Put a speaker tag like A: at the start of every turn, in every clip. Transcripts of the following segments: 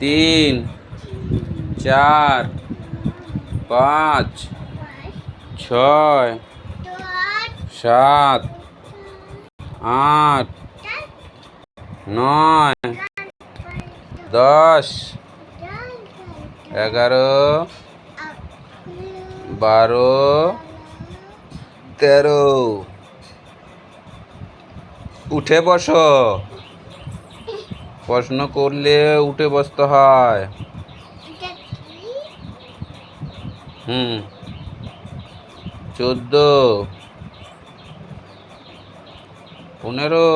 A: তিন চার পাঁচ ছয় সাত আট নয় দশ এগারো বারো তেরো। উঠে বসো। প্রশ্ন করলে উঠে বসতে হয়। হুম। চোদ্দ। পনেরো।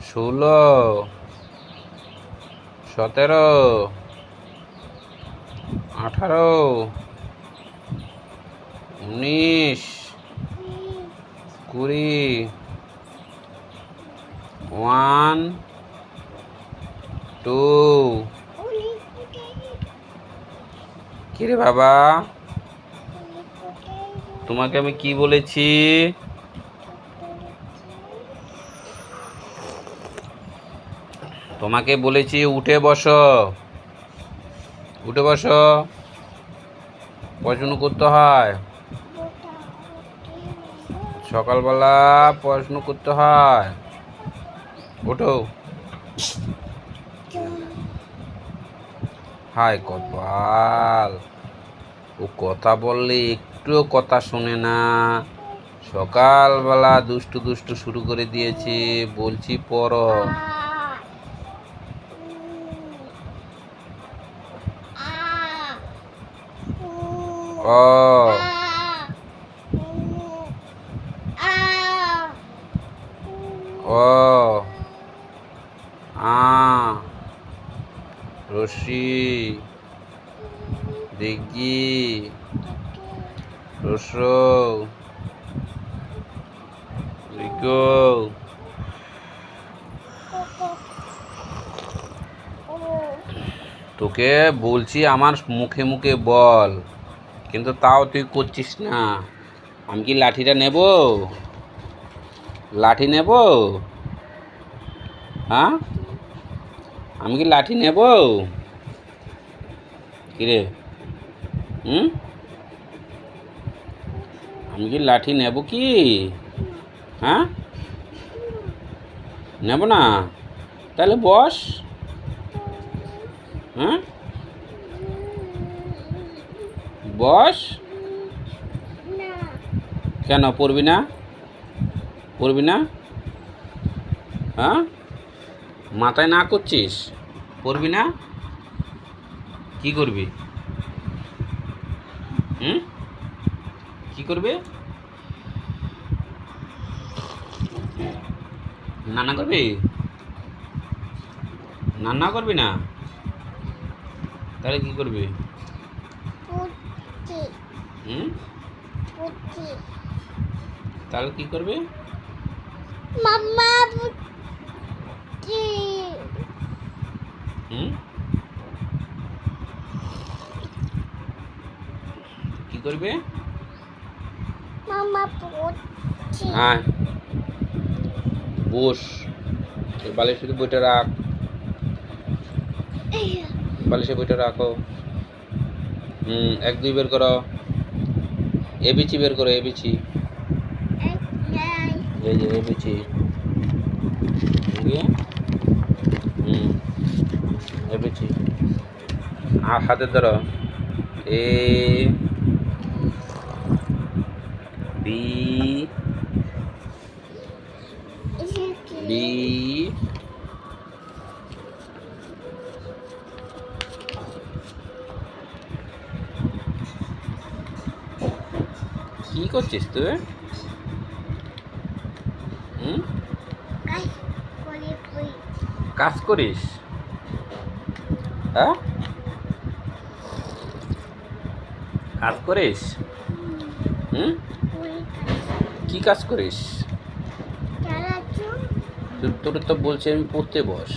A: ষোলো। সতেরো। আঠারো। উনিশ। কুড়ি। One, two. কিরে বাবা? তোমাকে আমি কি বলেছি? তোমাকে বলেছি উঠে বসো। উঠে বসো। পড়াশুনো করতে হয়। সকালবেলা পড়াশুনো করতে হয়। ওঠো হায় কপাল। ও কথা বললে একটুও কথা শোনে না। সকালবেলা দুষ্টু দুষ্টু শুরু করে দিয়েছে, বলছি পর ক ক রশি দিঘি রস। রিকো তোকে বলছি আমার মুখে মুখে বল, কিন্তু তাও তুই করছিস না। আমি কি লাঠিটা নেব? লাঠি নেব? হ্যাঁ? আমি কি লাঠি নেব? কিরে? হুম? আমি কি লাঠি নেব কি? হ্যাঁ? নেব না? তাহলে বস। হ্যাঁ? বস? কেন, পড়বি না? পড়বি না? হ্যাঁ? মাথায় না করছিস? পড়বি না? কি করবে? হুম? কি করবে? নানা করবি? নানা করবি না? তাহলে কি করবি? হুম? তাহলে কি করবে?
B: মাম্মা বুদ্ধি
A: হুম কি করবে হ্যাঁ। বস বালিশ শুধু বইটা রাখ। বালিশে বইটা রাখো। হুম এক দুই বের করো। এবিচি বের করো এবিচি। এই যে এবিচি। হুম এবিচি। আর হাতে ধরো। এ বি বি কি করছিস তুই হুম কাজ করিস হ্যাঁ কাজ করিস হুম কি কাজ করিস? তো তোর তো বলছি আমি পড়তে বস।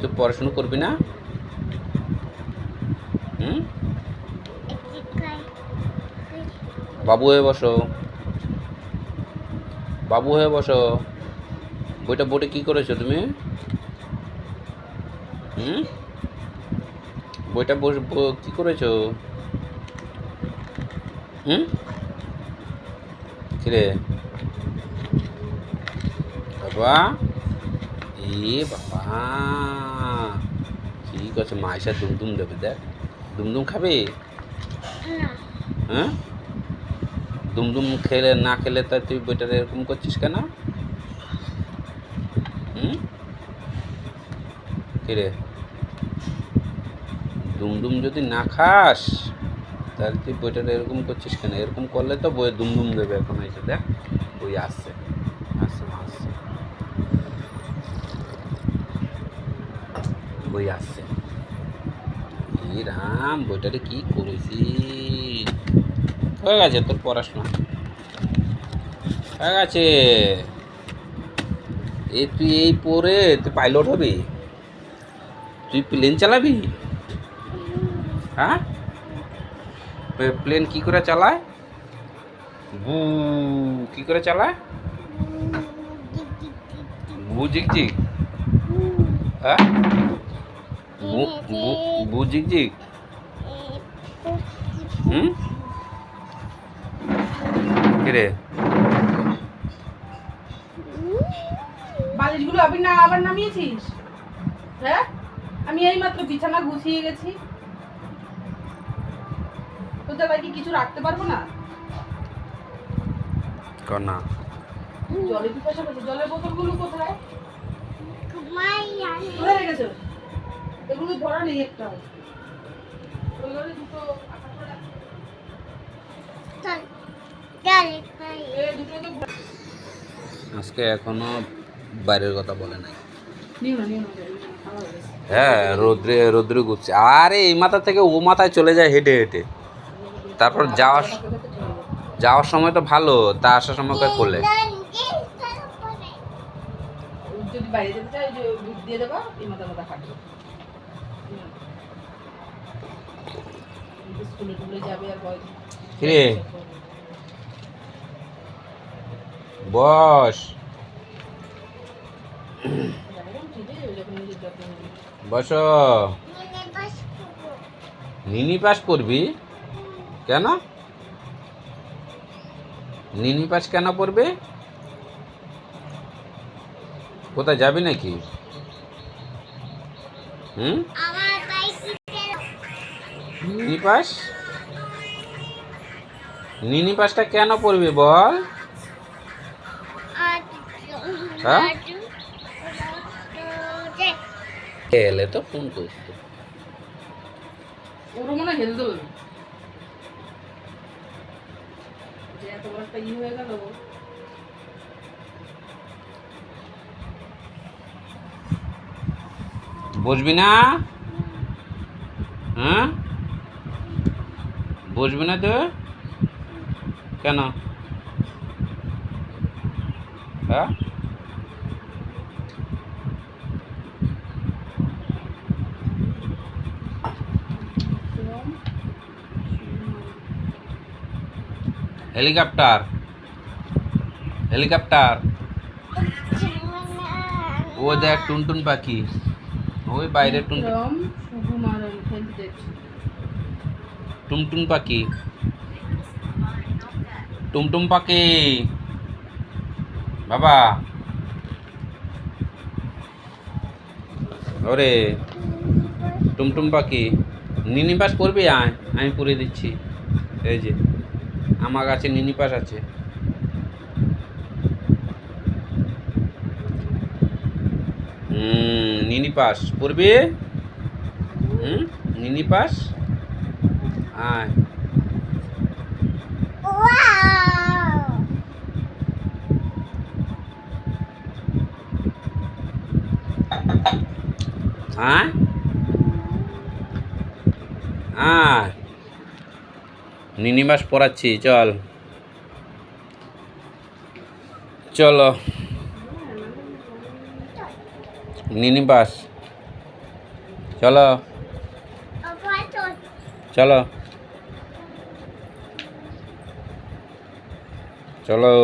A: তুই পড়াশুনো করবি না? হুম? বাবু হয়ে বসো। বাবু হয়ে বসো। বইটা বোর্ডে কি করেছ তুমি? হুম? বইটা বস কি করেছ? হুম? কিরে? বাবা? এ বাবা। ঠিক আছে মাইসা দুমদুম দেবে দেখ। দুমদুম খাবে? হ্যাঁ? দুমদুম খেলে না খেলে তা তুই বইটা এরকম করছিস কেন? হুম? কিরে? দুমদুম যদি না খাস তাহলে তুই বইটা এরকম করছিস কেন? এরকম করলে তো বই দুমদুম দেবে এখন এসে দেখ, বই আসছে। আসছে আসছে। বই আসছে। এ রাম বইটারে কি করেছি হয়ে গেছে তোর পড়াশোনা। হয়ে গেছে। এই তুই এই পরে তুই পাইলট হবি? তুই প্লেন চালাবি? হ্যাঁ? প্লেন কি করে চালায়? বু কি করে চালায়? বু জিক হ্যাঁ? বু জিক হুম? কিরে?
C: বালিশগুলো আবার না আবার নামিয়েছিস? হ্যাঁ? আমি এই মাত্র বিছানা গুছিয়ে গেছি। জায়গায় কি কিছু রাখতে পারব না?
A: কর না।
C: জলের পিপাসা পেয়েছে জলের বোতলগুলো কোথায়? রেখেছো? এগুলো ভরা নেই একটা। দুটো
A: আজকে এখনও বাইরের কথা বলে নাই।
C: হয়ে।
A: হ্যাঁ রোদ্রে রোদ্রে ঘুরছে। আরে এই মাথা থেকে ও মাথায় চলে যায় হেঁটে হেঁটে। তারপর যাওয়ার যাওয়ার সময় তো ভালো তা আসার সময় করে করলে
C: ও যদি বাইরে যেতে চাই যে দুধ দিয়ে দেবা এই মাথা মাথা খাটবে স্কুলে টুলে যাবে আর ভয়
A: কিরে? বস। বস। নিনি পাস করবি? কেন? নিনি পাস কেন পড়বে? কোথায় যাবি নাকি? হুম? পাসটা কেন পড়বে বল? হ্যাঁ? এলে তো ফোন করতো
C: ওর মনে হেলতে
A: বসবি না? হ্যাঁ? বসবি না তো? কেন? হ্যাঁ? হেলিকপ্টার। হেলিকপ্টার। ও দেখ টুনটুন পাখি। ওই বাইরে টুনটুন টুমটুম পাখি। টুমটুম পাখি। বাবা। ওরে। টুমটুম পাখি। নিনি পাস করবি আয় আমি পুড়ে দিচ্ছি। এই যে। আমার কাছে নিনিপাস আছে। হুম নিনি পাস। পড়বি? হুম নিনি পাস? আয়। হ্যাঁ আয়। নিনিবাস পড়াচ্ছি চল। চলো। নিনিবাস। চলো। চলো। চলো।